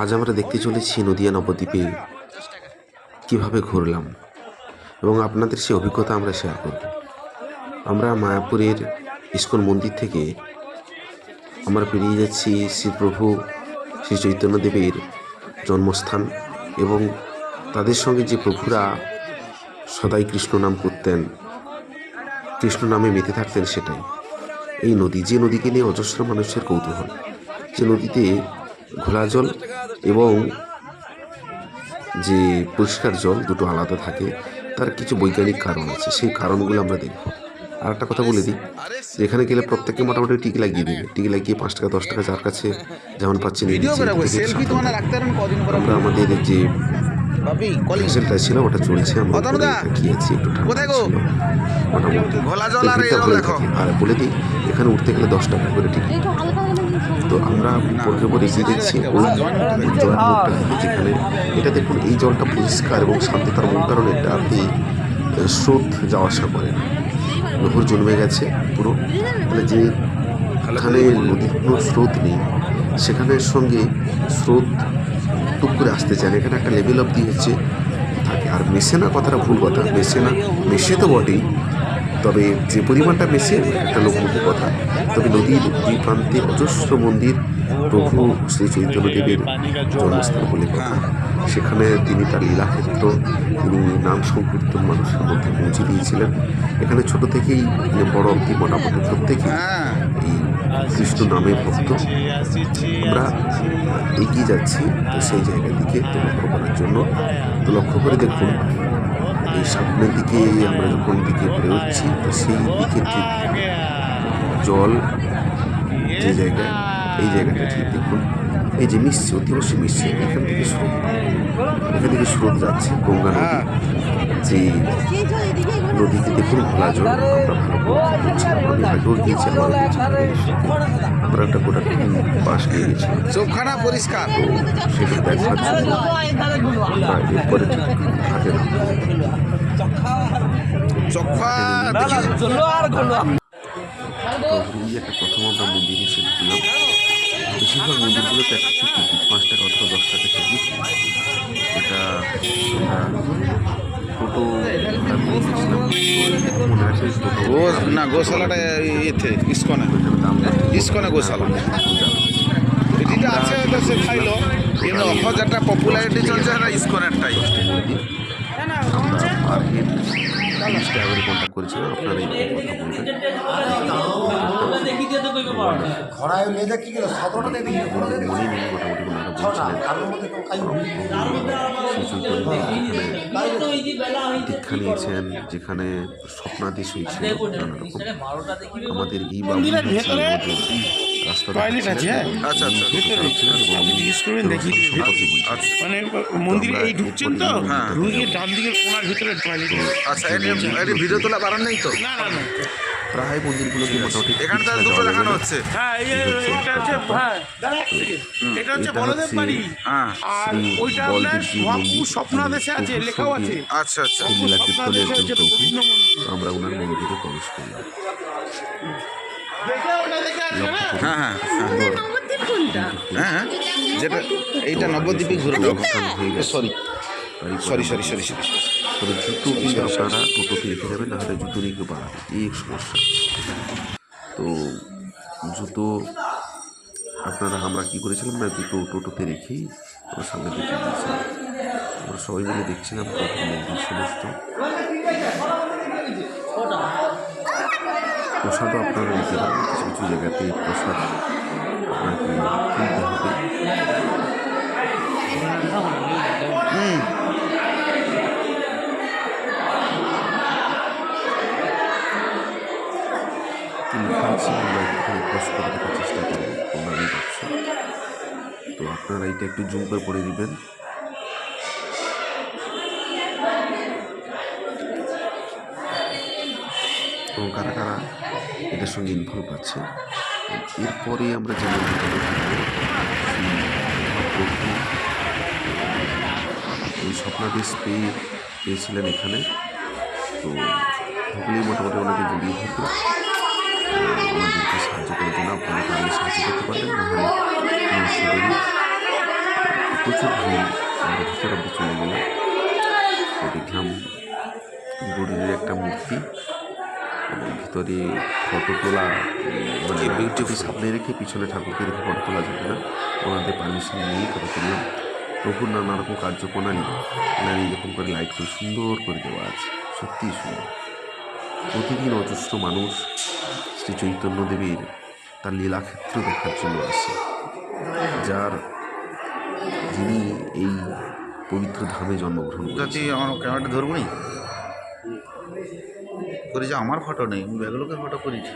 আজ আমরা দেখতে চলেছি নদিয়া নবদ্বীপে কীভাবে ঘুরলাম এবং আপনাদের সেই অভিজ্ঞতা আমরা শেয়ার করব। আমরা মায়াপুরের ইস্কন মন্দির থেকে আমরা পেরিয়ে যাচ্ছি শ্রী প্রভু শ্রী চৈতন্যদেবের জন্মস্থান এবং তাদের সঙ্গে যে প্রভুরা সদাই কৃষ্ণ নাম করতেন, কৃষ্ণ নামে মেতে থাকতেন সেটাই। এই নদী, যে নদীকে নিয়ে অজস্র মানুষের কৌতূহল, যে নদীতে ঘোলা জল এবং যে পরিষ্কার জল দুটো আলাদা থাকে তার কিছু বৈজ্ঞানিক কারণ আছে। সেই কারণগুলো আমরা দেখব। আর একটা কথা বলে দিই এখানে গেলে প্রত্যেকে মোটামুটি টিকি লাগিয়ে দেবে। টিকি লাগিয়ে পাঁচ টাকা দশ টাকা যার কাছে যেমন মানে পর আমরা আমাদের যে ছিল ওটা চলছে আমরা একটু ঠান্ডা ছিল। মোটামুটি। আর বলে দিই এখানে উঠতে গেলে দশ টাকা করে টিকিট। তো আমরা পরকে পরে এগিয়ে যাচ্ছি ওই জলমুখটা যেখানে এটা দেখুন, এই জলটা পরিষ্কার এবং শান্ত তার মূল কারণ এটা আপনি স্রোত যাওয়া আসা করে নহর জন্মে গেছে পুরো। মানে যে এখানে নদীর কোনো স্রোত নেই, সেখানের সঙ্গে স্রোত টুক করে আসতে চায় এখানে একটা লেভেল অব দিয়েছে থাকে। আর মেশে না, কথাটা ভুল কথা মেশে না মেশে তো বটেই তবে যে পরিমাণটা বেশি, একটা লোকমুখী কথা, তবে নদীর দুই প্রান্তে অজস্র মন্দির, প্রভু শ্রী চৈতন্যদেবের জন্মস্থান বলে কথা। সেখানে তিনি তার লীলাক্ষেত্র, তিনি নাম সংকীর্তন মানুষের মধ্যে পৌঁছে দিয়েছিলেন। এখানে ছোট থেকেই বড় অব্দি মোটামুটি প্রত্যেকেই এই কৃষ্ণ নামের ভক্ত। আমরা এগিয়ে যাচ্ছি সেই জায়গার দিকে লক্ষ্য করার জন্য। তো লক্ষ্য করে দেখুন এই সামনের দিকে আমরা যখন দিকে বেরোচ্ছি তো সেই দিকে ঠিক জল যে জায়গায় এই জায়গাটা ঠিক দেখুন। এই যে মিশছে অতি অবশ্যই মিশছে এখান থেকে স্রোত। এখান থেকে স্রোত যাচ্ছে গঙ্গা নদী। যে নদীতে দেখুন ঘোলা জল আমরা ভালো করে গিয়েছি আমার আমরা একটা গোটা বাস নিয়ে চোখখানা পরিষ্কার। তো সেটা দেখার জন্য এরপরে ঠিক একটা প্রথম আমরা মন্দিরে এসে ঢুকলাম বেশিরভাগ মন্দিরগুলোতে একটা টিকিট পাঁচ টাকা অথবা দশ টাকা টিকিট এটা আমরা টোটো ভাড়া করে গেছিলাম তো মনে আছে টোটো গো না গোশালাটা ইয়েতে ইস্কনে ইস্কনে গোশালা এটিটা আছে সে খাইলো কিন্তু অহজ পপুলারিটি চলছে এটা ইস্কনেরটাই টাকা কন্ট্যাক্ট করেছিলাম আপনারা এই কথা বলবেন খরায় মেয়ে দেখি গেল? সতেরোটা মোটামুটি মধ্যে কেউ দীক্ষা নিয়েছেন যেখানে নানা রকম আমাদের এই টয়লেট আছে হ্যাঁ? আচ্ছা আচ্ছা আপনি জিজ্ঞেস করবেন দেখি আচ্ছা। মানে মন্দিরে এই ঢুকছেন তো হ্যাঁ। ঢুকে ডান দিকের কোনার ভিতরে টয়লেট আচ্ছা এটি ভিডিও তোলা বারণ নেই তো? না না না। প্রায় মন্দিরগুলোকে মোটামুটি এখানে তাহলে দুটো দেখানো হচ্ছে। হ্যাঁ এটা হচ্ছে হ্যাঁ এটা হচ্ছে বলদেব বাড়ি। হ্যাঁ আর ওইটা আপনার বলদেবজী স্বপ্নাদেশে আছে লেখাও আছে। আচ্ছা আচ্ছা। এই কীর্তনের আমরা ওনার মন্দিরে প্রবেশ করলাম। হ্যাঁ হ্যাঁ হ্যাঁ। হ্যাঁ হ্যাঁ। যেটা এইটা নবদ্বীপে ঘুরে হয়ে sorry. Sorry sorry sorry sorry তবে জুতো কিন্তু আপনারা টোটোতে রেখে যাবেন নাহলে জুতো নিয়ে কেউ বাড়াবে এই এক সমস্যা। তো জুতো আপনারা আমরা কি করেছিলাম না জুতো টোটোতে রেখেই আমরা সামনে দিকে গিয়েছিলাম। আমরা সবাই মিলে দেখছিলাম সমস্ত। প্রসাদও আপনারা নিতে পারেন কিছু কিছু জায়গাতে প্রসাদ আপনাকে কিনতে হবে। এটা একটু জুম করে পড়ে দিবেন এবং কারা কারা এটার সঙ্গে ইনভলভ আছে, এরপরে আমরা যেমন এই স্বপ্নাদেশ পেয়ে পেয়েছিলেন এখানে। তো সকলেই মোটামুটি ওনাকে জড়িয়ে থাকবে। ওনাদেরকে সাহায্য করার জন্য আপনারা তাদের সাহায্য করতে পারেন নেই প্রচুর ভিড় আমরা ভিতর অব্দি চলে গেলাম দেখলাম গরুরের একটা মূর্তি এবং ভিতরে ফটো তোলা মানে বিউটিফুল সামনে রেখে পিছনে ঠাকুরকে রেখে ফটো তোলা যাবে না? ওনাদের পারমিশন নিয়েই ফটো তুললাম। প্রভুর নানা রকম কার্যপ্রণালী নারী এরকম করে লাইট করে সুন্দর করে দেওয়া আছে। সত্যিই সুন্দর। প্রতিদিন অজস্র মানুষ শ্রী চৈতন্য দেবীর তার লীলাক্ষেত্র দেখার জন্য আসে যার যিনি এই পবিত্র ধামে জন্মগ্রহণ করেছেন। আমার ক্যামেরাটা ধরবো নি? করে যে আমার ফটো নেই আমি ব্যাগলোকে ফটো করেছি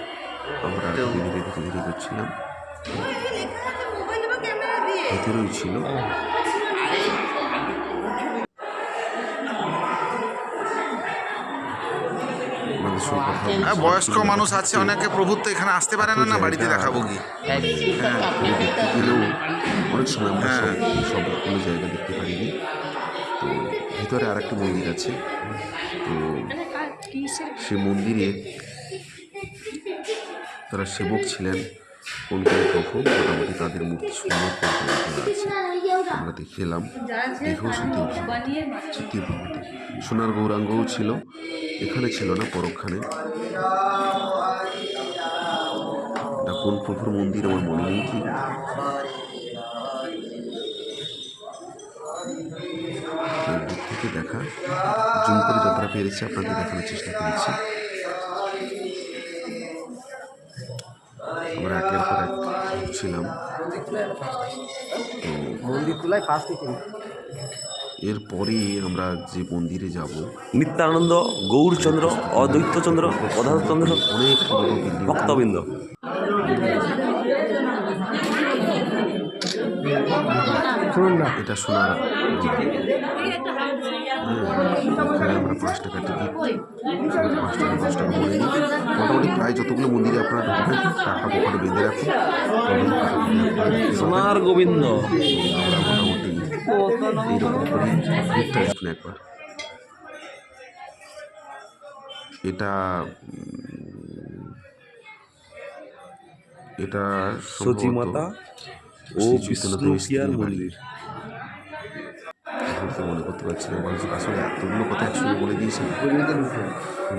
আমরা ধীরে ধীরে ধীরে ধীরে করছিলাম। ভেতরেও ছিল হ্যাঁ বয়স্ক মানুষ আছে অনেকে প্রভুত্ব এখানে আসতে পারে না না বাড়িতে দেখাবো কি? হ্যাঁ। অনেক সময় আমরা সব সব জায়গা দেখতে পারিনি। তো ভিতরে আর একটা মন্দির আছে। তো সে মন্দিরে তারা সেবক ছিলেন। কোন কোন প্রভু মোটামুটি তাদের মূর্তি সুন্দর আমরা দেখে এলাম দেখেও। সোনার গৌরাঙ্গও ছিল, এখানে ছিল না পরক্ষণে কোন প্রভুর মন্দির আমার মনে নেই ঠিক। দূর থেকে দেখা, জুম করে যতটা পেরেছি আপনাদের দেখানোর চেষ্টা করেছি। ছিলাম মন্দির তোলায় ফার্স্ট এরপরে আমরা যে মন্দিরে যাব নিত্যানন্দ গৌরচন্দ্র অদ্বৈতচন্দ্র পদার্থচন্দ্র অনেক ভক্তবৃন্দ। শুনুন না এটা শোনার এখানে আমরা পাঁচ টাকা টিকিট পাঁচ টাকা দশ টাকা করে নিই মোটামুটি প্রায় যতগুলো মন্দিরে আপনারা ঢুকবেন টাকা পকেটে বেঁধে রাখুন সোনার গোবিন্দ। আমরা মোটামুটি এইরকম করে ঘুরতে আসবেন একবার এটা এটা সচিমাতা ও বিষ্ণু। মন্দির। মুহূর্তে মনে করতে পারছি না মানুষ আসলে এতগুলো কথা একসঙ্গে বলে দিয়েছে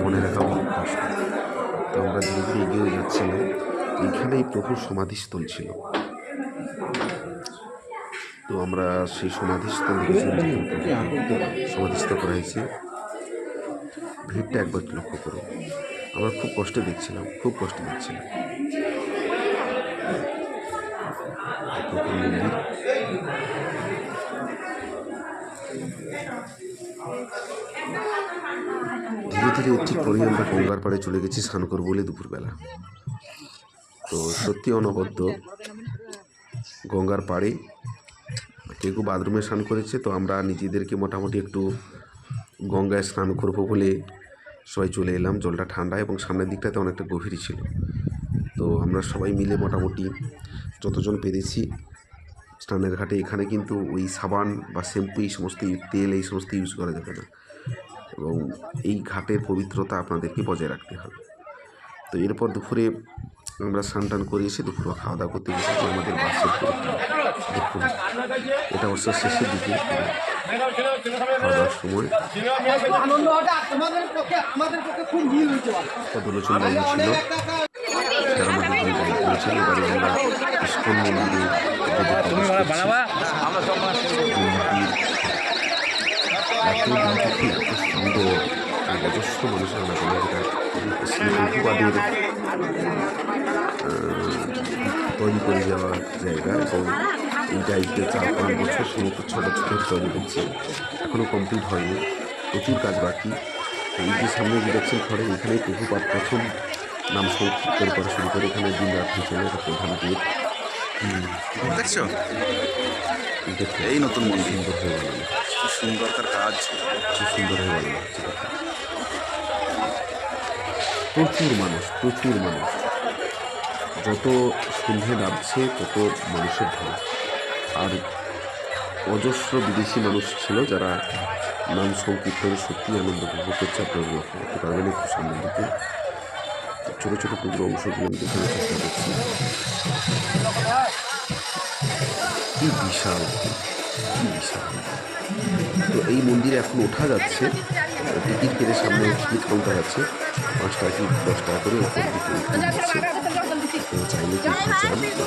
মনে রাখা অনেক কষ্ট। তো আমরা ধীরে ধীরে এগিয়ে যাচ্ছিলাম এইখানেই প্রভুর সমাধিস্থল ছিল। তো আমরা সেই সমাধিস্থল সমাধিস্থ করা হয়েছে ভিড়টা একবার লক্ষ্য করুন। আমরা খুব কষ্টে দেখছিলাম, খুব কষ্টে দেখছিলাম। মন্দির। ধীরে ধীরে ঠিক পরেই আমরা গঙ্গার পাড়ে চলে গেছি স্নান করব বলে দুপুরবেলা। তো সত্যি অনবদ্য, গঙ্গার পাড়ে কেউ বাথরুমে স্নান করেছে, তো আমরা নিজেদেরকে মোটামুটি একটু গঙ্গায় স্নান করব বলে সবাই চলে এলাম। জলটা ঠান্ডা এবং সামনের দিকটাতে অনেকটা গভীরই ছিল। তো আমরা সবাই মিলে মোটামুটি যতজন পেরেছি স্নানের ঘাটে। এখানে কিন্তু ওই সাবান বা শ্যাম্পু, এই সমস্ত তেল, এই সমস্ত ইউজ করা যাবে না। এবং এই ঘাটের পবিত্রতা আপনাদেরকে বজায় রাখতে হবে। তো এরপর দুপুরে আমরা স্নান টান করে এসে দুপুরে খাওয়া দাওয়া করতে গেছি আমাদের বাসের দেখুন, এটা অবশ্য শেষের দিকে। খাওয়া দাওয়ার সময় ছিল। আমাদের আমরা মন্দিরে বিউটিফুল এত সুন্দর আর অজস্র মানুষের প্রভুপাদের তৈরি করে যাওয়া জায়গা এবং এই টাইপে চার পাঁচ বছর সমস্ত ছ বছর ধরে তৈরি করছে এখনও কমপ্লিট হয়নি প্রচুর কাজ বাকি এই যে সামনে যে দেখছেন ঘরে এখানেই প্রভুপাত প্রথম নাম সংকীর্তন করা শুরু করে এখানে দিন রাত্রি চলে এটা প্রধান গেট দেখছ? এই নতুন মন্দির। সুন্দর হয়ে গেল। কি সুন্দর তার কাজ। খুব সুন্দর হয়ে গেল। প্রচুর মানুষ প্রচুর মানুষ। যত সন্ধে নামছে তত মানুষের ঢল। আর অজস্র বিদেশি মানুষ ছিল যারা নাম সংকীর্তনে সত্যি আনন্দ উপভোগ করছে। আপনারা লক্ষ্য করতে পারবেন একটু সামনের দিকে। ছোটো ছোটো টুকরো অংশগুলো আমি দেখানোর চেষ্টা করছি। কি বিশাল কি বিশাল। তো এই মন্দিরে এখন ওঠা যাচ্ছে, টিকিট কেটে সামনে টিকিট কাউন্টার আছে, পাঁচ টাকা কি দশ টাকা করে ওপর দিকে চাইলে কিন্তু